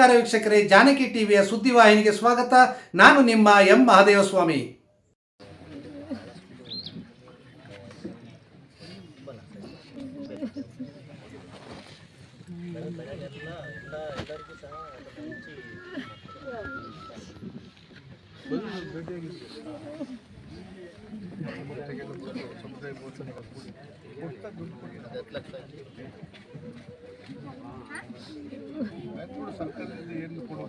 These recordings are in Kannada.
ನಮಸ್ಕಾರ ವೀಕ್ಷಕರೇ ಜಾನಕಿ ಟಿವಿಯ ಸುದ್ದಿವಾಹಿನಿಗೆ ಸ್ವಾಗತ. ನಾನು ನಿಮ್ಮ ಎಂ. ಮಹಾದೇವಸ್ವಾಮಿ. ಸರ್ಕಾರದಿಂದ ಏನು ಕೊಡುವ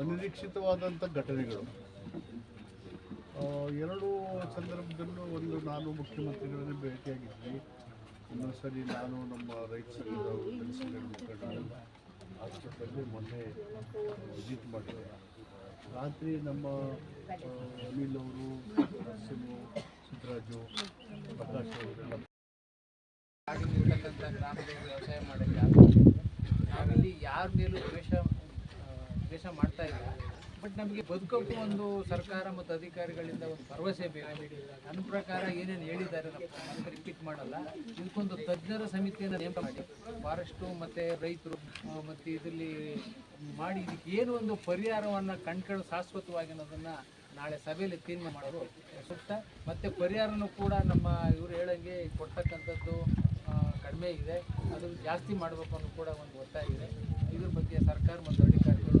ಅನಿರೀಕ್ಷಿತವಾದಂಥ ಘಟನೆಗಳು. ಎರಡು ಸಂದರ್ಭದಲ್ಲೂ ಒಂದು ನಾನು ಮುಖ್ಯಮಂತ್ರಿಗಳನ್ನು ಭೇಟಿಯಾಗಿದ್ವಿ. ಇನ್ನೊಂದು ಸರಿ ನಾನು ನಮ್ಮ ರೈತ ಸಂಘದ ಆಸ್ಪತ್ರೆಯಲ್ಲಿ ಮೊನ್ನೆ ವಿಸಿಟ್ ಮಾಡಿದ್ದೆ. ರಾತ್ರಿ ನಮ್ಮ ಅನಿಲ್ ಅವರು ಸಿದ್ದರಾಜು, ಪ್ರಕಾಶ್ ಅವರೆಲ್ಲ ಆಗಿರ್ತಕ್ಕಂಥ ಗ್ರಾಮದಲ್ಲಿ ವ್ಯವಸಾಯ ಮಾಡೋಕ್ಕೆ ಯಾರ ಮೇಲೂ ದ್ವೇಷ ದ್ವೇಷ ಮಾಡ್ತಾ ಇಲ್ಲ. ಬಟ್ ನಮಗೆ ಬದುಕೋಕ್ಕೂ ಒಂದು ಸರ್ಕಾರ ಮತ್ತು ಅಧಿಕಾರಿಗಳಿಂದ ಒಂದು ಭರವಸೆ ಬೇಕು. ನನ್ನ ಪ್ರಕಾರ ಏನೇನು ಹೇಳಿದ್ದಾರೆ ನಮ್ಮ ರಿಪೀಟ್ ಮಾಡಲ್ಲ. ಇದಕ್ಕೊಂದು ತಜ್ಞರ ಸಮಿತಿಯನ್ನು ನೇಮಕ ಮಾಡಿ. ಫಾರೆಸ್ಟು ಮತ್ತು ರೈತರು ಮತ್ತು ಇದರಲ್ಲಿ ಮಾಡಿ. ಇದಕ್ಕೆ ಏನು ಒಂದು ಪರಿಹಾರವನ್ನು ಕಣ್ಕೊಳ್ಳೋ ಶಾಶ್ವತವಾಗಿ ಅನ್ನೋದನ್ನು ನಾಳೆ ಸಭೆಯಲ್ಲಿ ತೀರ್ಮಾನ ಮಾಡೋದು ಸೂಕ್ತ. ಮತ್ತು ಪರಿಹಾರನೂ ಕೂಡ ನಮ್ಮ ಇವರು ಹೇಳೋಂಗೆ ಕೊಡ್ತಕ್ಕಂಥದ್ದು ಕಡಿಮೆ ಇದೆ. ಅದು ಜಾಸ್ತಿ ಮಾಡಬೇಕು ಅನ್ನೋ ಕೂಡ ಒಂದು ಒತ್ತಾಯ ಇದೆ. ಇದ್ರ ಬಗ್ಗೆ ಸರ್ಕಾರ ಮತ್ತು ಅಧಿಕಾರಿಗಳು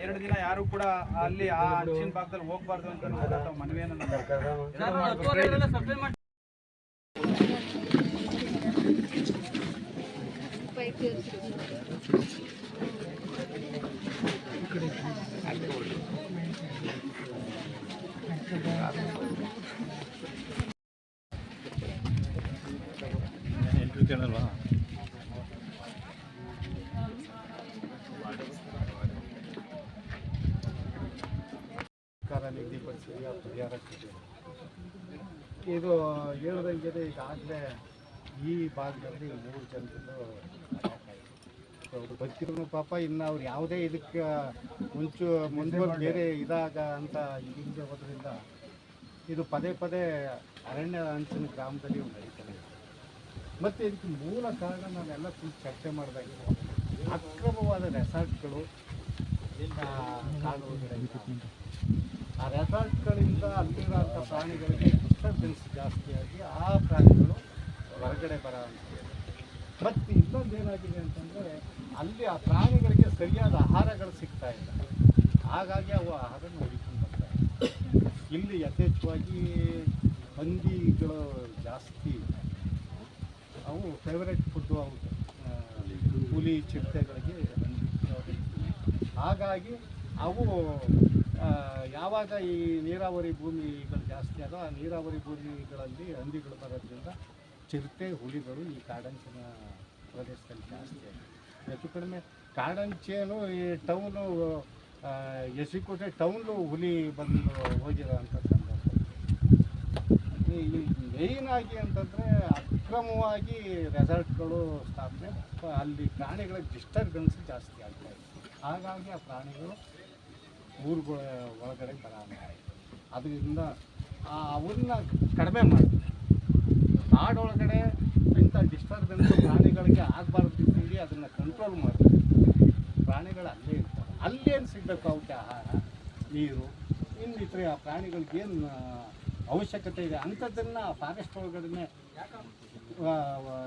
ಎರಡು ದಿನ ಯಾರು ಕೂಡ ಅಲ್ಲಿ ಆ ಅಚ್ಚಿನ ಭಾಗದಲ್ಲಿ ಹೋಗ್ಬಾರ್ದು ಅಂತ ನಾವು ಮನವಿಯನ್ನು ಇದು ಹೇಳ್ದಂಗೆ ಈಗಾಗಲೇ ಈ ಭಾಗದಲ್ಲಿ ಮೂರು ಜನರದ್ದು ಅವರು ಬದುಕಿದ್ರು ಪಾಪ ಇನ್ನು ಅವ್ರು ಯಾವುದೇ ಇದಕ್ಕೆ ಮುಂಚು ಮುಂದೆ ಬೇರೆ ಇದಾಗ ಅಂತ ಹಿಂದೆ ಹೋದ್ರಿಂದ ಇದು ಪದೇ ಪದೇ ಅರಣ್ಯ ಅಂಚಿನ ಗ್ರಾಮದಲ್ಲಿ ನಡೀತಾರೆ ನಡೀತಾನೆ ಮತ್ತು ಇದಕ್ಕೆ ಮೂಲ ಕಾರಣ ನಾವೆಲ್ಲ ತುಂಬ ಚರ್ಚೆ ಮಾಡಿದಾಗ ಅಕ್ರಮವಾದ ರೆಸಾರ್ಟ್ಗಳು ಕಾಣುವುದು ಕಾಣುವುದರಿಂದ ಆ ರೆಸಾರ್ಟ್ಗಳಿಂದ ಅಲ್ಲಿರುವಂಥ ಪ್ರಾಣಿಗಳಿಗೆ ಡಿಸ್ಟರ್ಬೆನ್ಸ್ ಜಾಸ್ತಿಯಾಗಿ ಆ ಪ್ರಾಣಿಗಳು ಹೊರಗಡೆ ಬರೋ ಮತ್ತು ಇನ್ನೊಂದು ಏನಾಗಿದೆ ಅಂತಂದರೆ ಅಲ್ಲಿ ಆ ಪ್ರಾಣಿಗಳಿಗೆ ಸರಿಯಾದ ಆಹಾರಗಳು ಸಿಗ್ತಾ ಇಲ್ಲ. ಹಾಗಾಗಿ ಅವು ಆಹಾರನ ಹುಡುಕೊಂಡು ಬರ್ತಾ ಇಲ್ಲಿ. ಯಥೇಚ್ಛವಾಗಿ ಹಂದಿಗಳು ಜಾಸ್ತಿ ಅವು ಫೇವ್ರೆಟ್ ಫುಡ್ಡು ಅವು ಹುಲಿ ಚಿರತೆಗಳಿಗೆ ಹಾಗಾಗಿ ಅವು ಯಾವಾಗ ಈ ನೀರಾವರಿ ಭೂಮಿಗಳು ಜಾಸ್ತಿ ಆದೋ ಆ ನೀರಾವರಿ ಭೂಮಿಗಳಲ್ಲಿ ಹಂದಿಗಳು ಬರೋದ್ರಿಂದ ಚಿರತೆ ಹುಲಿಗಳು ಈ ಕಾಡಂಚಿನ ಪ್ರದೇಶದಲ್ಲಿ ಜಾಸ್ತಿ ಆಗಿದೆ. ಹೆಚ್ಚು ಕಡಿಮೆ ಕಾಡಂಚೇನು ಈ ಟೌನು ಎಸಿಕೋಟೆ ಟೌನು ಹುಲಿ ಬಂದು ಹೋಗಿರೋ ಅಂಥ ಸಂದರ್ಭ ಈ ಮೇಯ್ನ್ ಆಗಿ ಅಂತಂದರೆ ಅಕ್ರಮವಾಗಿ ರೆಸಾರ್ಟ್ಗಳು ಸ್ಥಾಪನೆ, ಅಲ್ಲಿ ಪ್ರಾಣಿಗಳ ಡಿಸ್ಟರ್ಬೆನ್ಸ್ ಜಾಸ್ತಿ ಆಗ್ತಾಯಿದೆ ಹಾಗಾಗಿ ಆ ಪ್ರಾಣಿಗಳು ಊರುಗಳ ಒಳಗಡೆ ಬರಲ್ಲ ಅದರಿಂದ ಅವನ್ನ ಕಡಿಮೆ ಮಾಡಿ ಕಾಡೊಳಗಡೆ ಇಂಥ ಡಿಸ್ಟರ್ಬೆನ್ಸ್ ಪ್ರಾಣಿಗಳಿಗೆ ಆಗಬಾರ್ದು ಅಂತೇಳಿ ಅದನ್ನು ಕಂಟ್ರೋಲ್ ಮಾಡ್ತಾರೆ ಪ್ರಾಣಿಗಳು ಅಲ್ಲೇ ಇರ್ತಾರೆ. ಅಲ್ಲೇನು ಸಿಗಬೇಕು ಅವಕ್ಕೆ ಆಹಾರ, ನೀರು? ಇನ್ನಿತರೆ ಆ ಪ್ರಾಣಿಗಳಿಗೇನು ಅವಶ್ಯಕತೆ ಇದೆ? ಅಂಥದ್ದನ್ನು ಫಾರೆಸ್ಟ್ ಒಳಗಡೆ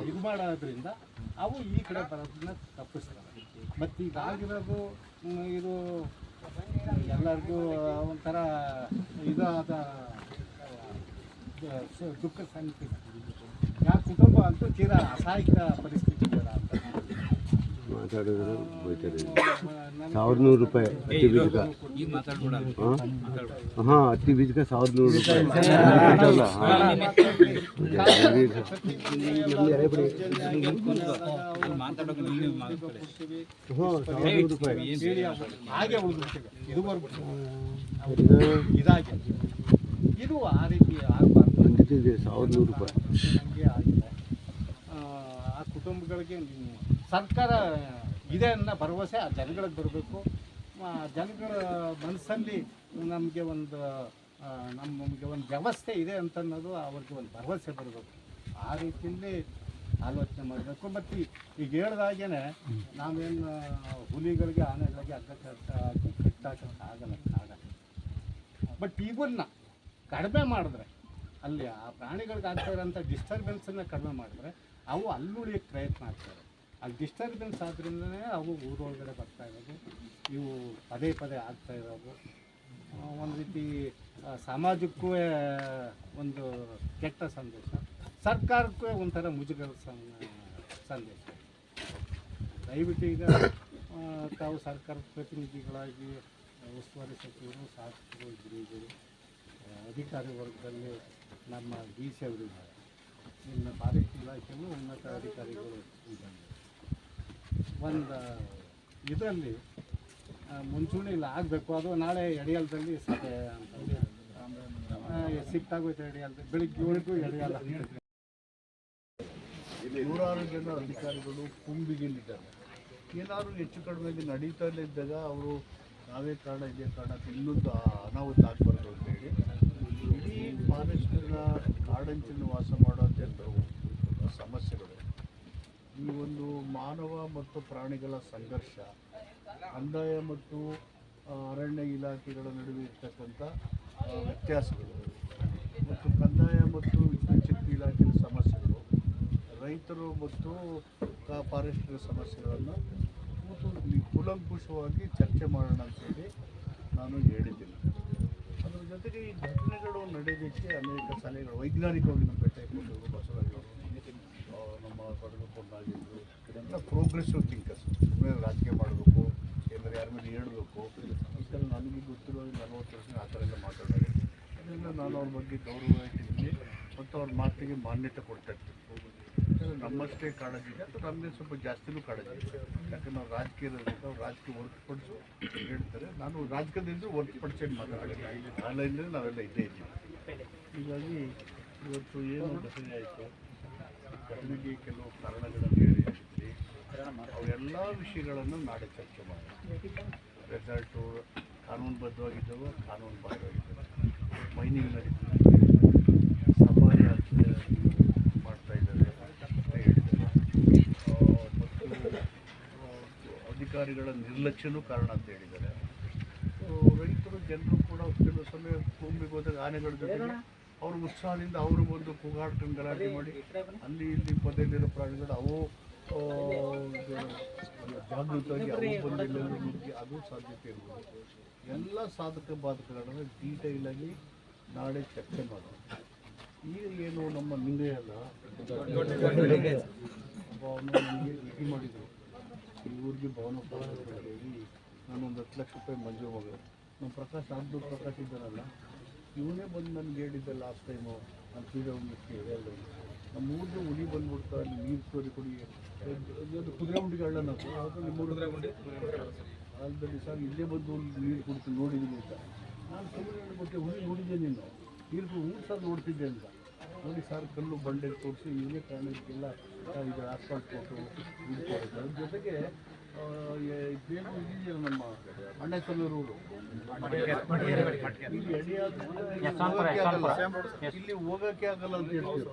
ಇದು ಮಾಡೋದ್ರಿಂದ ಅವು ಈ ಕಡೆ ಬರೋದನ್ನ ತಪ್ಪಿಸ್ತಾರೆ. ಮತ್ತು ಈಗ ಆಗಿರೋದು ಇದು ಎಲ್ಲರಿಗೂ ಒಂಥರ ಇದಾದ ದುಃಖ ಸಂಗತಿ ಯಾಕೆ ಕುಟುಂಬ ಅಂತೂ ತೀರಾ ಅಸಹಾಯಕ ಪರಿಸ್ಥಿತಿ ಅಂತ. ಮಾತಾಡಿದ್ರು ಬೈತಾರೆ ಸಾವಿರದ ನೂರು ರೂಪಾಯಿ ಹತ್ತಿ ಬೀಜಕ ಹಾಂ? ಹತ್ತಿ ಬೀಜಕ ಸಾವಿರದ ನೂರು ರೂಪಾಯಿ. ಹಾಂ. ಸಾವಿರದ ನೂರು ರೂಪಾಯಿ. ಬಂದಿದೆ ಸಾವಿರದ ನೂರು ಆ ಕುಟುಂಬಗಳಿಗೆ ನೀವು ಸರ್ಕಾರ ಇದೆ ಅನ್ನೋ ಭರವಸೆ ಆ ಜನಗಳಿಗೆ ಬರಬೇಕು. ಜನಗಳ ಮನಸ್ಸಲ್ಲಿ ನಮಗೆ ಒಂದು ನಮಗೆ ಒಂದು ವ್ಯವಸ್ಥೆ ಇದೆ ಅಂತ ಅನ್ನೋದು ಅವ್ರಿಗೆ ಒಂದು ಭರವಸೆ ಬರಬೇಕು. ಆ ರೀತಿಯಲ್ಲಿ ಆಲೋಚನೆ ಮಾಡಬೇಕು. ಮತ್ತು ಈಗ ಹೇಳ್ದಾಗೇ ನಾವೇನು ಹುಲಿಗಳಿಗೆ, ಆನೆಗಳಿಗೆ ಹಗ್ಗ ಕಟ್ಟ ಕಟ್ಟಾಕೋಕ್ಕಾಗಲ್ಲ ಕಾಡ. ಬಟ್ ಇವನ್ನ ಕಡಿಮೆ ಮಾಡಿದ್ರೆ, ಅಲ್ಲಿ ಆ ಪ್ರಾಣಿಗಳಿಗೆ ಆಗ್ತಾ ಇರೋಂಥ ಡಿಸ್ಟರ್ಬೆನ್ಸನ್ನು ಕಡಿಮೆ ಮಾಡಿದ್ರೆ, ಅವು ಅಲ್ಲುಳಿಯಕ್ಕೆ ಪ್ರಯತ್ನ ಆಗ್ತವೆ. ಅಲ್ಲಿ ಡಿಸ್ಟರ್ಬೆನ್ಸ್ ಆದ್ರಿಂದನೇ ಅವು ಊರೊಳಗಡೆ ಬರ್ತಾ ಇರೋದು. ಇವು ಪದೇ ಪದೇ ಆಗ್ತಾ ಇರೋದು. ಒಂದು ರೀತಿ ಸಮಾಜಕ್ಕೂ ಒಂದು ಕೆಟ್ಟ ಸಂದೇಶ. ಸರ್ಕಾರಕ್ಕೂ ಒಂಥರ ಮುಜುಗರ ಸಂದೇಶ. ದಯವಿಟ್ಟು ಈಗ ತಾವು ಸರ್ಕಾರದ ಪ್ರತಿನಿಧಿಗಳಾಗಿ ಉಸ್ತುವಾರಿ ಸಚಿವರು, ಶಾಸಕರು ಅಧಿಕಾರಿ ವರ್ಗದಲ್ಲಿ ನಮ್ಮ ಡಿ ಸಿ ಅವರಿದ್ದಾರೆ. ನಿಮ್ಮ ಫಾರೆಸ್ಟ್ ಇಲಾಖೆಯಲ್ಲೂ ಉನ್ನತ ಅಧಿಕಾರಿಗಳು ಇದ್ದಾರೆ. ಒಂದು ಇದರಲ್ಲಿ ಮುಂಚೂಣಿಯಲ್ಲಿ ಆಗಬೇಕು, ಅದು ನಾಳೆ ಎಡಿಯಲ್ದಲ್ಲಿ ಸಭೆ ಅಂತಂದು ಸಿಕ್ತಾಗೋಯ್ತು ಎಡೆಯಾಲದಲ್ಲಿ ಬೆಳಿಗ್ಗೆ ಏಳಿಗೂ ಎಡೆಯಾಲ ನೂರಾರು ಜನ ಅಧಿಕಾರಿಗಳು ಕುಂಬಿಗಿಲ್ಲಿದ್ದಾರೆ. ಏನಾದರೂ ಹೆಚ್ಚು ಕಡಿಮೆ ನಡೀತಾನೆ ಇದ್ದಾಗ ಅವರು ನಾವೇ ಕಾರಣ, ಇದೇ ಕಾರಣ ಅಂತ ಇನ್ನೊಂದು ಅನಾಹುತ ಆಗಬಾರ್ದು ಅಂತೇಳಿ ಇಡೀ ಫಾರೆಸ್ಟ್ನ ಕಾಡಂಚಿನ ವಾಸ ಮಾಡೋ ಅಂತ ಸಮಸ್ಯೆಗಳು ಈ ಒಂದು ಮಾನವ ಮತ್ತು ಪ್ರಾಣಿಗಳ ಸಂಘರ್ಷ ಕಂದಾಯ ಮತ್ತು ಅರಣ್ಯ ಇಲಾಖೆಗಳ ನಡುವೆ ಇರ್ತಕ್ಕಂಥ ವ್ಯತ್ಯಾಸಗಳು ಮತ್ತು ಕಂದಾಯ ಮತ್ತು ವಿದ್ಯುತ್ ಶಕ್ತಿ ಇಲಾಖೆಯ ಸಮಸ್ಯೆಗಳು, ರೈತರು ಮತ್ತು ಫಾರೆಸ್ಟರ್ ಸಮಸ್ಯೆಗಳನ್ನು ಕೂತು ಕೂಲಂಕುಷವಾಗಿ ಚರ್ಚೆ ಮಾಡೋಣ ಅಂತೇಳಿ ನಾನು ಹೇಳಿದ್ದೀನಿ. ಅದರ ಜೊತೆಗೆ ಈ ಘಟನೆಗಳು ನಡೆಯೋದಕ್ಕೆ ಅನೇಕ ಸಲಹೆಗಳು. ವೈಜ್ಞಾನಿಕವಾಗಿ ನಮ್ಮ ಬೆಟ್ಟ ಬಸವರಾಜ್ ನಮ್ಮ ಕೊಡಗು ಇದೆಲ್ಲ ಪ್ರೋಗ್ರೆಸಿವ್ ಥಿಂಕರ್ಸ್ ಸುಮ್ಮನೆ ರಾಜಕೀಯ ಮಾಡಬೇಕು ಏನಾದ್ರು ಯಾರ ಮೇಲೆ ಹೇಳಬೇಕು ಈ ನನಗೆ ಗೊತ್ತಿರೋ ನಲವತ್ತು ವರ್ಷ ಆ ಥರ ಎಲ್ಲ ಮಾತಾಡೋದು ಅದರಿಂದ ನಾನು ಅವ್ರ ಬಗ್ಗೆ ಗೌರವ ಇಟ್ಟಿದ್ದೀನಿ. ಮತ್ತು ಅವ್ರ ಮಾತಿಗೆ ಮಾನ್ಯತೆ ಕೊಡ್ತಾ ಇರ್ತೀನಿ. ನಮ್ಮಷ್ಟೇ ಕಾಳಜಿ ಇದೆ. ಅಥವಾ ನಮಗೆ ಸ್ವಲ್ಪ ಜಾಸ್ತಿನೂ ಕಾಳಜಿ ಇದೆ. ಯಾಕಂದ್ರೆ ನಾವು ರಾಜಕೀಯದಲ್ಲಿ ಅವ್ರು ರಾಜಕೀಯ ಹೊರತುಪಡಿಸು ಹೇಳ್ತಾರೆ. ನಾನು ರಾಜಕೀಯದಿಂದ ಹೊರತುಪಡಿಸಿ ಮಾತಾಡೋದು ಆನ್ಲೈನಲ್ಲಿ ನಾವೆಲ್ಲ ಇದ್ದೇ ಇದ್ದೀವಿ. ಹೀಗಾಗಿ ಇವತ್ತು ಏನು ಘಟನೆ ಆಯಿತು. ಘಟನೆಗೆ ಕೆಲವು ಕಾರಣಗಳನ್ನು ಆಗಿದ್ರಿ ಅವೆಲ್ಲ ವಿಷಯಗಳನ್ನು ನಾಳೆ ಚರ್ಚೆ ಮಾಡೋಣ. ರೆಸಾರ್ಟು ಕಾನೂನುಬದ್ಧವಾಗಿದ್ದವು ಕಾನೂನು ಬಾಹಿರವಾಗಿದ್ದವು ಮೈನಿಂಗ್ ನಡೀತದೆ ಸಫಾರಿ ಮಾಡ್ತಾ ಇದ್ದಾರೆ ಅಂತ ಹೇಳಿದ್ದಾರೆ. ಮತ್ತು ಅಧಿಕಾರಿಗಳ ನಿರ್ಲಕ್ಷ್ಯನೂ ಕಾರಣ ಅಂತ ಹೇಳಿದ್ದಾರೆ. ರೈತರು, ಜನರು ಕೂಡ ಕೆಲವು ಸಮಯ ಭೂಮಿಗೆ ಹೋದಾಗ ಆನೆಗಳ ಜೊತೆಗೆ ಅವ್ರ ಉತ್ಸಾಹದಿಂದ ಅವರು ಬಂದು ಕೂಗಾಡ್ಕೊಂಡು ಗಲಾಟೆ ಮಾಡಿ, ಅಲ್ಲಿ ಇಲ್ಲಿ ಪೊದೆಯಲ್ಲಿರೋ ಪ್ರಾಣಿಗಳು ಅವು ಇದು ಜಾಗೃತವಾಗಿ ಅವು ಬಂದು ಅದು ಸಾಧ್ಯತೆ ಇರ್ಬೋದು. ಎಲ್ಲ ಸಾಧಕ ಬಾಧಕಗಳನ್ನು ಡೀಟೈಲಾಗಿ ನಾಳೆ ಚರ್ಚೆ ಮಾಡೋಣ. ಈಗ ಏನು ನಮ್ಮ ನಿಂಗಯ್ಯ ಅಲ್ಲ ಭೇಟಿ ಮಾಡಿದರು. ಈ ಊರಿಗೆ ಭವನ ಹೇಳಿ ನಾನು ಒಂದು ಹತ್ತು ಲಕ್ಷ ರೂಪಾಯಿ ಮಂಜೂರು ಮಾಡಿದೆ. ನಮ್ಮ ಪ್ರಕಾಶ್ ಅಬ್ದುಲ್ ಪ್ರಕಾಶ್ ಇದ್ದಾರಲ್ಲ ಇವನೇ ಬಂದು ನನಗೆ ಹೇಳಿದ್ದೆ ಲಾಸ್ಟ್ ಟೈಮು ನಾನು ಡಬ್ಲ್ಯೂಕ್ಕೆ ಹೇಳಿದ್ರು ನಮ್ಮ ಊರಿಗೆ ಹುಲಿ ಬಂದ್ಬಿಡ್ತಾ ಅಲ್ಲಿ ನೀರು ಸೋರಿ ಕೊಡಿ. ಅದು ಕುದುರೆ ಹಳ್ಳ ನಾವು. ನಿಮ್ಮ ಕಾಲದಲ್ಲಿ ಸರ್ ಇಲ್ಲೇ ಬಂದು ನೀರು ಕುಡಿತು ನೋಡಿದ್ದೀನಿ ಅಂತ. ನಾನು ಸುಮ್ಮನೆ ಹೇಳ್ಬಿಟ್ಟೆ ಹುಲಿ ನೋಡಿದ್ದೆ ನೀನು? ನೀರು ಊರು ಸರ್ ನೋಡ್ತಿದ್ದೆ ಅಂತ. ನೋಡಿ ಸರ್ ಕಲ್ಲು ಬಂಡೆ ತೋರಿಸಿ ಇವನೇ ಕಾರಣಕ್ಕೆಲ್ಲ ಇದು ಆಸ್ಪಾಟ್ ಕೊಟ್ಟು ಇದು ಜೊತೆಗೆ ಬೇಗು ಇದೆಯಲ್ಲ ನಮ್ಮ ಹೋಗಕ್ಕೆ ಆಗಲ್ಲ. ಇಲ್ಲಿ ಹೋಗಕ್ಕೆ ಆಗಲ್ಲ ಅಂತ ಹೇಳ್ತೀವಿ.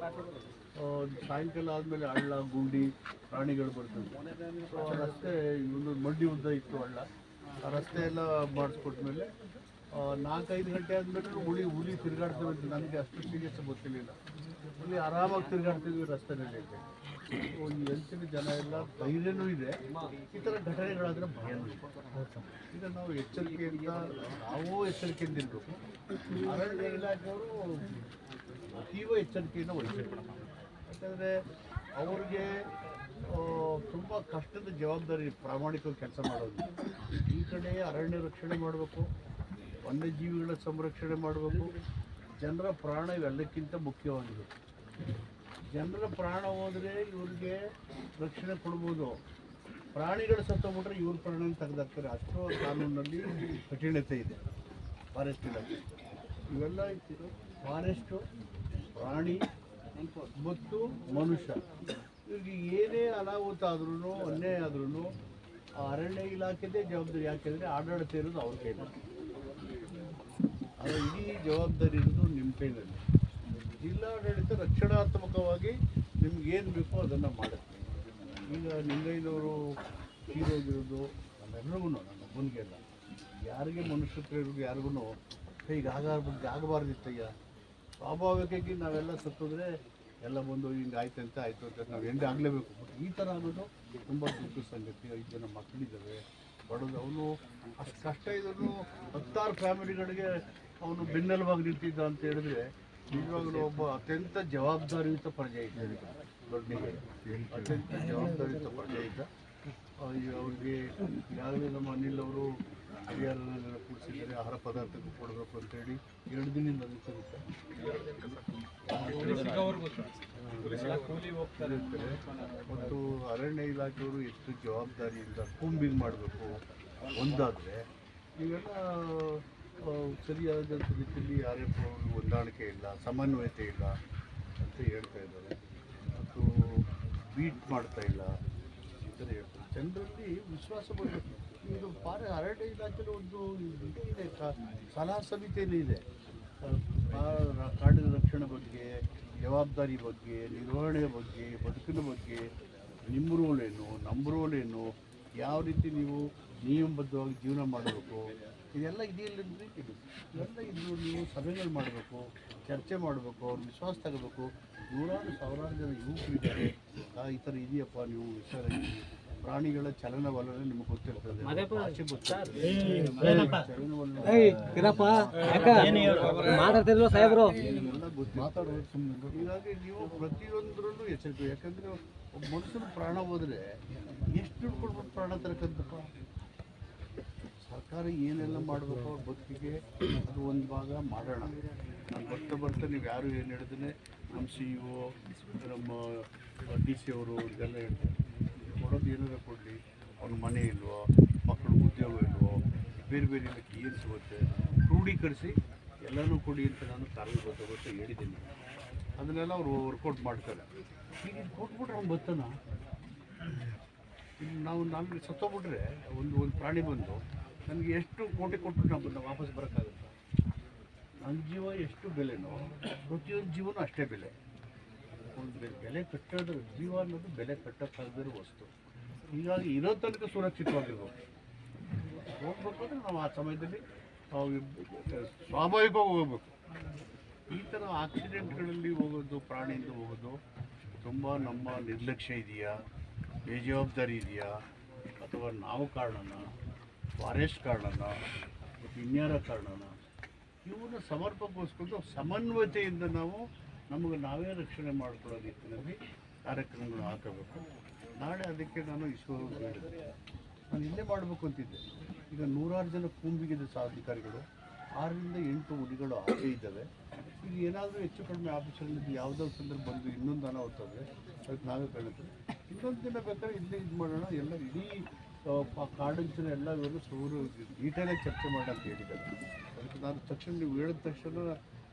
ಸಾಯಂಕಾಲ ಆದಮೇಲೆ ಹಳ್ಳ, ಗುಂಡಿ, ಪ್ರಾಣಿಗಳು ಬರ್ತವೆ. ರಸ್ತೆ ಒಂದು ಮಂಡಿ ಉದ್ದ ಇತ್ತು ಹಳ್ಳ. ಆ ರಸ್ತೆ ಎಲ್ಲ ಮಾಡಿಸ್ಕೊಟ್ಮೇಲೆ ನಾಲ್ಕೈದು ಗಂಟೆ ಆದಮೇಲೆ ಹುಳಿ ಹುಲಿ ತಿರುಗಾಡ್ತೇವೆ ಅಂತ ನನಗೆ ಅಷ್ಟು ಸೀರಿಯಸ್ ಗೊತ್ತಿರಲಿಲ್ಲ. ಹುಲಿ ಆರಾಮಾಗಿ ತಿರುಗಾಡ್ತಿದ್ವಿ ರಸ್ತೆನಲ್ಲಿ ಒಂದು ಹೆಲ್ತಿನ ಜನ ಎಲ್ಲ ಧೈರ್ಯನೂ ಇದೆ. ಈ ಥರ ಘಟನೆಗಳಾದರೆ ಭಯನೂ ಈಗ ನಾವು ಎಚ್ಚರಿಕೆಯಿಂದ ನಾವು ಎಚ್ಚರಿಕೆಯಿಂದ ಇರಬೇಕು. ಅರಣ್ಯ ಇಲಾಖೆಯವರು ಅತೀವ ಎಚ್ಚರಿಕೆಯಿಂದ ವಹಿಸಬೇಕು ಯಾಕಂದರೆ ಅವ್ರಿಗೆ ತುಂಬ ಕಷ್ಟದ ಜವಾಬ್ದಾರಿ ಪ್ರಾಮಾಣಿಕವಾಗಿ ಕೆಲಸ ಮಾಡೋದು. ಈ ಕಡೆ ಅರಣ್ಯ ರಕ್ಷಣೆ ಮಾಡಬೇಕು, ವನ್ಯಜೀವಿಗಳ ಸಂರಕ್ಷಣೆ ಮಾಡಬೇಕು. ಜನರ ಪ್ರಾಣ ಇವೆಲ್ಲಕ್ಕಿಂತ ಮುಖ್ಯವಾಗಿದೆ. ಜನರ ಪ್ರಾಣ ಹೋದರೆ ಇವ್ರಿಗೆ ರಕ್ಷಣೆ ಕೊಡ್ಬೋದು. ಪ್ರಾಣಿಗಳು ಸತ್ತೋಗ್ಬಿಟ್ರೆ ಇವ್ರ ಪ್ರಾಣ ತೆಗೆದಾಗ್ತಾರೆ ಅಷ್ಟು ಕಾನೂನಲ್ಲಿ ಕಠಿಣತೆ ಇದೆ ಫಾರೆಸ್ಟ್ ಇಲಾಖೆ ಇವೆಲ್ಲ ಫಾರೆಸ್ಟು, ಪ್ರಾಣಿ ಮತ್ತು ಮನುಷ್ಯ. ಇವ್ರಿಗೆ ಏನೇ ಅನಾಹುತ ಆದ್ರೂ ಅನ್ಯಾಯ ಆದ್ರೂ ಅರಣ್ಯ ಇಲಾಖೆದೇ ಜವಾಬ್ದಾರಿ. ಯಾಕೆಂದರೆ ಆಡಳಿತ ಇರೋದು ಅವ್ರ ಕೈನಲ್ಲಿ ಅದು ಇಡೀ ಜವಾಬ್ದಾರಿ ಇರೋದು ನಿಮ್ಮ ಕೈನಲ್ಲಿ ಜಿಲ್ಲಾಡಳಿತ ರಕ್ಷಣಾತ್ಮಕವಾಗಿ ನಿಮ್ಗೆ ಏನು ಬೇಕೋ ಅದನ್ನು ಮಾಡುತ್ತೆ. ಈಗ ನಿಂಗೈನವರು ತೀರೋಗಿರೋದು ನಮ್ಮೆಲ್ಲರಿಗೂ ನನ್ನ ಒಬ್ಬನಿಗೆಲ್ಲ ಯಾರಿಗೆ ಮನುಷ್ಯತ್ವ ಇರೋದು ಯಾರಿಗೂ ಈಗ ಆಗಬಾರ್ದು ಆಗಬಾರ್ದಿತ್ತಯ್ಯ? ಸ್ವಾಭಾವಿಕವಾಗಿ ನಾವೆಲ್ಲ ಸತ್ತೋದ್ರೆ ಎಲ್ಲ ಬಂದು ಹಿಂಗೆ ಆಯ್ತು ಅಂತ ಆಯಿತು ಅಂತ ನಾವು ಎಂದೇ ಆಗಲೇಬೇಕು? ಬಟ್ ಈ ಥರ ಅನ್ನೋದು ತುಂಬ ದುಃಖ ಸಂಗತಿ. ಐದು ಜನ ಮಕ್ಕಳಿದ್ದಾವೆ ಬಡದು ಅವನು ಅಷ್ಟು ಕಷ್ಟ ಇದ್ರು ಹತ್ತಾರು ಫ್ಯಾಮಿಲಿಗಳಿಗೆ ಅವನು ಬೆನ್ನೆಲುಬಾಗಿ ನಿಂತಿದ್ದ ಅಂತ ಹೇಳಿದ್ರೆ ನಿಜವಾಗ್ಲೂ ಒಬ್ಬ ಅತ್ಯಂತ ಜವಾಬ್ದಾರಿಯುತ ಪ್ರಜೆ ಇದ್ದ ಅತ್ಯಂತ ಜವಾಬ್ದಾರಿಯುತ ಪ್ರಜೆ ಇದ್ದ. ಅವ್ರಿಗೆ ಈಗಾಗಲೇ ನಮ್ಮ ಅನಿಲ್ ಅವರು ಕೂಡಿಸಿದ್ದಾರೆ ಆಹಾರ ಪದಾರ್ಥಕ್ಕೂ ಕೊಡಬೇಕು ಅಂತೇಳಿ ಎರಡು ದಿನದಿಂದ ಇರ್ತಾರೆ. ಮತ್ತು ಅರಣ್ಯ ಇಲಾಖೆಯವರು ಎಷ್ಟು ಜವಾಬ್ದಾರಿಯಿಂದ ಕೂಂಬಿಂಗ್ ಮಾಡಬೇಕು, ಒಂದಾದರೆ, ಇವೆಲ್ಲ ಆ, ಸರಿಯಾದಂಥ ರೀತಿಯಲ್ಲಿ ಯಾರೇ ಹೊಂದಾಣಿಕೆ ಇಲ್ಲ ಸಮನ್ವಯತೆ ಇಲ್ಲ ಅಂತ ಹೇಳ್ತಾ ಇದ್ದಾರೆ. ಮತ್ತು ಬೀಟ್ ಮಾಡ್ತಾ ಇಲ್ಲ ಈ ಹೇಳ್ತಾರೆ. ಜನರಲ್ಲಿ ವಿಶ್ವಾಸ ಬರಬೇಕು. ಇದು ಪಾರ ಅರಣ್ಯ ಇಲಾಖೆಯಲ್ಲಿ ಒಂದು ಇದೇ ಇದೆ ಸಲಹಾ ಸಮಿತಿಯಲ್ಲಿ ಇದೆ. ಕಾಡಿನ ರಕ್ಷಣೆ ಬಗ್ಗೆ ಜವಾಬ್ದಾರಿ ಬಗ್ಗೆ ನಿರ್ವಹಣೆ ಬಗ್ಗೆ ಬದುಕಿನ ಬಗ್ಗೆ ನಿಮ್ಮ ರೋಲ್ ಏನು ನಮ್ಮ ರೋಲ್ ಏನು ಯಾವ ರೀತಿ ನೀವು ನಿಯಮಬದ್ಧವಾಗಿ ಜೀವನ ಮಾಡಬೇಕು. ಇದೆಲ್ಲ ಇದೆಯಲ್ಲಿ ಇದು. ಇವೆಲ್ಲ ಇದು ನೀವು ಸಭೆಗಳು ಮಾಡಬೇಕು ಚರ್ಚೆ ಮಾಡಬೇಕು ಅವ್ರ ವಿಶ್ವಾಸ ತಗೋಬೇಕು. ನೂರಾರು ಸಾವಿರಾರು ಜನ ಯುವಕರಿದ್ದಾರೆ ಆ, ಈ ಥರ ಇದೆಯಪ್ಪ ನೀವು ವಿಚಾರ. ಪ್ರಾಣಿಗಳ ಚಲನವಲನ ನಿಮಗೆ ಗೊತ್ತಿರ್ತದೆ. ಮಾತಾಡೋದು ಸುಮ್ಮನೆ ಹೀಗಾಗಿ ನೀವು ಪ್ರತಿಯೊಂದರಲ್ಲೂ ಎಚ್ಚರಿಕೆ. ಯಾಕಂದ್ರೆ ಒಬ್ಬ ಮನುಷ್ಯನ ಪ್ರಾಣ ಹೋದ್ರೆ ಎಷ್ಟು ದುಡ್ಡು ಕೊಡ್ಬೋದು ಪ್ರಾಣ ತರಕಂತಪ್ಪ ಸರ್ಕಾರ ಏನೆಲ್ಲ ಮಾಡಬೇಕು ಅವ್ರ ಬದುಕಿಗೆ ಅದು ಒಂದು ಭಾಗ ಮಾಡೋಣ. ನಾನು ಬರ್ತಾ ಬರ್ತಾ ನೀವು ಯಾರು ಏನು ಹೇಳಿದ್ರೆ, ನಮ್ಮ ಸಿ ಇ ಒ ನಮ್ಮ ಡಿ ಸಿ ಅವರು ಇದೆಲ್ಲ ಹೇಳ್ತಾರೆ. ಕೊಡೋದು ಏನಾರ ಕೊಡಲಿ, ಅವ್ರ ಮನೆ ಇಲ್ವೋ, ಮಕ್ಕಳು ಉದ್ಯೋಗ ಇಲ್ವೋ, ಬೇರೆ ಬೇರೆ ಇದಕ್ಕೆ ಏನು ಸಿಗುತ್ತೆ ಕ್ರೋಢೀಕರಿಸಿ ಎಲ್ಲನೂ ಕೊಡಿ ಅಂತ ನಾನು ತಾಲೂಕು ಗೊತ್ತಾಗುತ್ತೆ ಹೇಳಿದ್ದೀನಿ. ಅದನ್ನೆಲ್ಲ ಅವರು ವರ್ಕೌಟ್ ಮಾಡ್ತಾರೆ. ಈಗ ಇದು ಕೊಟ್ಬಿಟ್ರೆ ಅವ್ನು ಬರ್ತಾನ ನಾವು ನಮಗೆ ಸತ್ತೋಗ್ಬಿಟ್ರೆ ಒಂದು ಒಂದು ಪ್ರಾಣಿ ಬಂದು ನನಗೆ ಎಷ್ಟು ಕೋಟಿ ಕೊಟ್ಟರೂ ಬಂದು ವಾಪಸ್ ಬರೋಕ್ಕಾಗುತ್ತೆ? ನನ್ನ ಜೀವ ಎಷ್ಟು ಬೆಲೆನೋ, ಪ್ರತಿಯೊಂದು ಜೀವನೂ ಅಷ್ಟೇ ಬೆಲೆ. ಒಂದು ಬೆಲೆ ಕಟ್ಟೋದ್ರ ಜೀವ ಅನ್ನೋದು ಬೆಲೆ ಕಟ್ಟೋಕ್ಕಾಗದಿರೋ ವಸ್ತು. ಹೀಗಾಗಿ ಇರೋ ತನಕ ಸುರಕ್ಷಿತವಾಗಿರ್ಬೋದು ಹೋಗ್ಬೇಕು ಅಂದರೆ ನಾವು ಆ ಸಮಯದಲ್ಲಿ ಸ್ವಾಭಾವಿಕವಾಗಿ ಹೋಗ್ಬೇಕು. ಈ ಥರ ಆಕ್ಸಿಡೆಂಟ್ಗಳಲ್ಲಿ ಹೋಗೋದು, ಪ್ರಾಣಿಯಿಂದ ಹೋಗೋದು, ತುಂಬ ನಮ್ಮ ನಿರ್ಲಕ್ಷ್ಯ ಇದೆಯಾ? ಬೇಜವಾಬ್ದಾರಿ ಇದೆಯಾ? ಅಥವಾ ನಾವು ಕಾರಣನ? ಫಾರೆಸ್ಟ್ ಕಾರಣನ ಇನ್ಯಾರ ಕಾರಣನ ಇವನ್ನ ಸಮರ್ಪಕಗೊಳಿಸ್ಕೊಂಡು ಸಮನ್ವಯತೆಯಿಂದ ನಾವು ನಮಗೆ ನಾವೇ ರಕ್ಷಣೆ ಮಾಡ್ಕೊಳ್ಳೋ ನಿಟ್ಟಿನಲ್ಲಿ ಕಾರ್ಯಕ್ರಮಗಳು ಹಾಕಬೇಕು. ನಾಳೆ ಅದಕ್ಕೆ ನಾನು ಈಶ್ವರ ಹೇಳಿದೆ. ನಾನು ಇಲ್ಲೇ ಮಾಡಬೇಕು ಅಂತಿದ್ದೆ. ಈಗ ನೂರಾರು ಜನ ಕೂಂಬಿಗಿದೆ ಅಧಿಕಾರಿಗಳು ಆರರಿಂದ ಎಂಟು ಹುಲಿಗಳು ಆಗಿ ಇದ್ದಾವೆ. ಈಗ ಏನಾದರೂ ಹೆಚ್ಚು ಕಡಿಮೆ ಆಫೀಸಲ್ಲಿ ಯಾವುದೋ ಸಂದರ್ಭ ಬಂದು ಇನ್ನೊಂದು ಅನಾಹುತ ಅದಕ್ಕೆ ನಾವೇ ಕಾಣುತ್ತೆ ಇನ್ನೊಂದು ದಿನ ಬೇಕಾದ್ರೆ ಇಲ್ಲೇ ಇದು ಮಾಡೋಣ. ಎಲ್ಲ ಇಡೀ ಕಾಡಿನ ಜನ ಎಲ್ಲ ಇವರು ಸೂರು ಡೀಟೇಲಾಗಿ ಚರ್ಚೆ ಮಾಡಿ ಅಂತ ಹೇಳಿದ್ದಾರೆ. ಅದಕ್ಕೆ ನಾನು ತಕ್ಷಣ ನೀವು ಹೇಳಿದ ತಕ್ಷಣ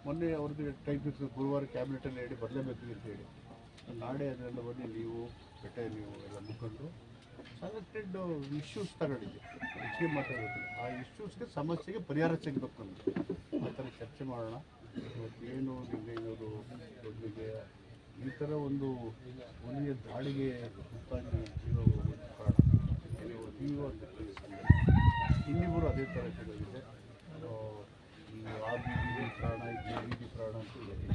ಮೊನ್ನೆ ಅವ್ರದ್ದು ಟೈಮ್ ಫಿಕ್ಸ್ ಗುರುವಾರ ಕ್ಯಾಬಿನೆಟಲ್ಲಿ ಹೇಳಿ ಬರಲೇಬೇಕು ಅಂತ ಹೇಳಿ. ನಾಳೆ ಅದನ್ನೆಲ್ಲ ಬನ್ನಿ, ನೀವು, ಬೆಟ್ಟ, ನೀವು ಎಲ್ಲ ಮುಖಂಡು ಸೆಲೆಕ್ಟೆಡ್ ಇಶ್ಯೂಸ್ ತಗೊಂಡಿದ್ದೆ. ಹೆಚ್ಚಿಗೆ ಮಾತಾಡೋದು ಆ ಇಶ್ಯೂಸ್ಗೆ ಸಮಸ್ಯೆಗೆ ಪರಿಹಾರ ಸಿಗಬೇಕು ಅಂತ ಆ ಥರ ಚರ್ಚೆ ಮಾಡೋಣ. ಏನು ದೊಡ್ಡಗೆ ಈ ಥರ ಒಂದು ಹುಲಿಯ ದಾಳಿಗೆ ಕಾರಣ ಜೀವ ಅಂತ ಇನ್ನಿಬ್ಬರು ಅದೇ ಥರ ಕೆಲವಿದೆ ಆ, ಆ ಬೀದಿ ಪ್ರಾಣ ಬೀದಿ ಪ್ರಾಣ ಅಂತ ಹೇಳಿ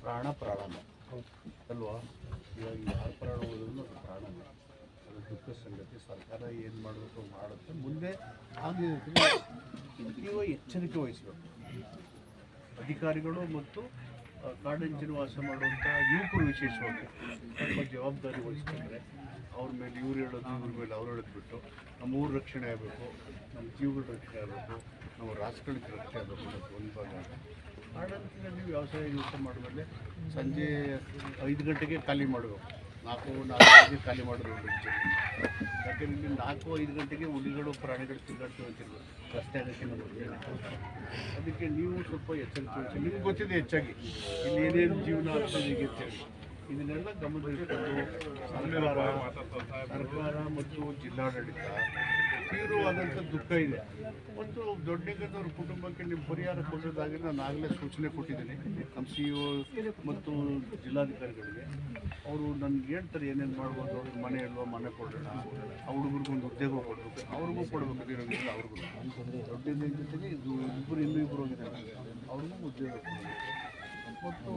ಪ್ರಾಣ ಪ್ರಾಣ ಅಲ್ವಾ ಇವಾಗ ಯಾರ ಪ್ರಾಣ ಹೋದ್ರೂ ಅದು ಪ್ರಾಣನೇ ಅದು ದುಃಖ ಸಂಗತಿ ಸರ್ಕಾರ ಏನು ಮಾಡಬೇಕು ಮಾಡುತ್ತೆ ಮುಂದೆ ಹಾಗೆ ತೀವ್ರ ಎಚ್ಚರಿಕೆ ವಹಿಸಬೇಕು ಅಧಿಕಾರಿಗಳು ಮತ್ತು ಕಾಡಂಚಿನ ವಾಸ ಮಾಡುವಂಥ ಯುವಕರು ವಿಶೇಷವಾಗಿ ಸ್ವಲ್ಪ ಜವಾಬ್ದಾರಿ ವಹಿಸ್ಕೊಂಡ್ರೆ ಅವ್ರ ಮೇಲೆ ಇವ್ರು ಹೇಳೋದು, ಇವ್ರ ಮೇಲೆ ಅವ್ರು ಹೇಳಿದ್ಬಿಟ್ಟು ನಮ್ಮ ಊರು ರಕ್ಷಣೆ ಆಗಬೇಕು ನಮ್ಮ ಜೀವಗಳ ರಕ್ಷಣೆ ಆಗಬೇಕು ನಮ್ಮ ರಾಷ್ಟ್ರಗಳಿಗೆ ರಕ್ಷಣೆ ಆಗಬೇಕು ಅನ್ನೋದು ಒಂದು ಭಾಗ. ಕಾಡಂಚಿನಲ್ಲಿ ವ್ಯವಸಾಯ ಯೋಚನೆ ಮಾಡಿದ್ಮೇಲೆ ಸಂಜೆ ಐದು ಗಂಟೆಗೆ ಖಾಲಿ ಮಾಡಬೇಕು. ನಾಲ್ಕು ನಾಲ್ಕು ಗಂಟೆಗೆ ಖಾಲಿ ಮಾಡೋದು. ಯಾಕಂದ್ರೆ ಇಲ್ಲಿ ನಾಲ್ಕು, ಐದು ಗಂಟೆಗೆ ಹುಲಿಗಳು, ಪ್ರಾಣಿಗಳು ತಿರುಗಾಡ್ತೀವಿ ಅಂತಿರ್ಬೋದು ರಸ್ತೆ ನಮಗೆ ಅದಕ್ಕೆ ನೀವು ಸ್ವಲ್ಪ ಎಚ್ಚರಿಕೆ ವಹಿಸಿ. ನಿಮ್ಗೆ ಗೊತ್ತಿದೆ ಹೆಚ್ಚಾಗಿ. ಇಲ್ಲಿ ಏನೇನು ಜೀವನ ಅಂತೇಳಿ ಇದನ್ನೆಲ್ಲ ಗಮನದಲ್ಲಿಟ್ಕೊಂಡು ಸರ್ಕಾರ ಸರ್ಕಾರ ಮತ್ತು ಜಿಲ್ಲಾಡಳಿತ ತೀವ್ರವಾದಂಥ ದುಃಖ ಇದೆ. ಮತ್ತು ದೊಡ್ಡಗದವ್ರ ಕುಟುಂಬಕ್ಕೆ ನೀವು ಪರಿಹಾರ ಕೊಡೋದಾಗಿ ನಾನು ಆಗಲೇ ಸೂಚನೆ ಕೊಟ್ಟಿದ್ದೀನಿ. ನಮ್ಮ ಸಿ ಒ ಮತ್ತು ಜಿಲ್ಲಾಧಿಕಾರಿಗಳಿಗೆ. ಅವರು ನನ್ಗೆ ಹೇಳ್ತಾರೆ, ಏನೇನು ಮಾಡ್ಬೋದು, ಅವ್ರಿಗೆ ಮನೆ ಇಲ್ವಾ, ಮನೆ ಕೊಡೋಣ ಆ ಹುಡುಗರಿಗೂ ಒಂದು ಉದ್ಯೋಗ ಕೊಡಬೇಕು. ಅವ್ರಿಗೂ ಕೊಡಬೇಕು ಇರೋದಿಲ್ಲ ಅವ್ರಿಗೂ ದೊಡ್ಡ ಜೊತೆಗೆ ಇದು ಇಬ್ಬರು ಇನ್ನೂ ಇಬ್ಬರು ಹೋಗಿದ್ದಾರೆ. ಅವ್ರಿಗೂ ಉದ್ಯೋಗ ಮತ್ತು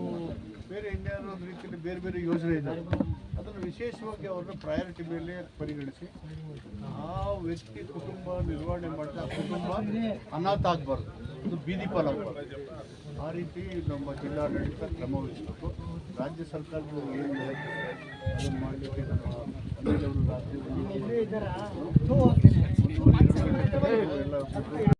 ಬೇರೆ ಇನ್ಯಾರೋ ರೀತಿಯಲ್ಲಿ ಬೇರೆ ಬೇರೆ ಯೋಜನೆ ಇದೆ. ಅದನ್ನು ವಿಶೇಷವಾಗಿ ಅವ್ರನ್ನ ಪ್ರಯಾರಿಟಿ ಮೇಲೆ ಪರಿಗಣಿಸಿ ಆ ವ್ಯಕ್ತಿ, ಕುಟುಂಬ ನಿರ್ವಹಣೆ ಮಾಡ್ತಾ ಕುಟುಂಬ ಅನಾಥ ಆಗಬಾರ್ದು. ಅದು ಬೀದಿ ಪಾಲಾಗಬಾರ್ದು ಆ ರೀತಿ ನಮ್ಮ ಜಿಲ್ಲಾಡಳಿತ ಕ್ರಮ ವಹಿಸಬೇಕು. ರಾಜ್ಯ ಸರ್ಕಾರಗಳು ಏನು ಹೇಳ್ತಾರೆ ಅದನ್ನು ಮಾಡಲಿಕ್ಕೆ ನಮ್ಮ ಅನಿಲ್ ಅವರು ರಾಜ್ಯ ಒಂದೂವರೆ ಎರಡು ಗಂಟೆ ತನಕ ಎಲ್ಲ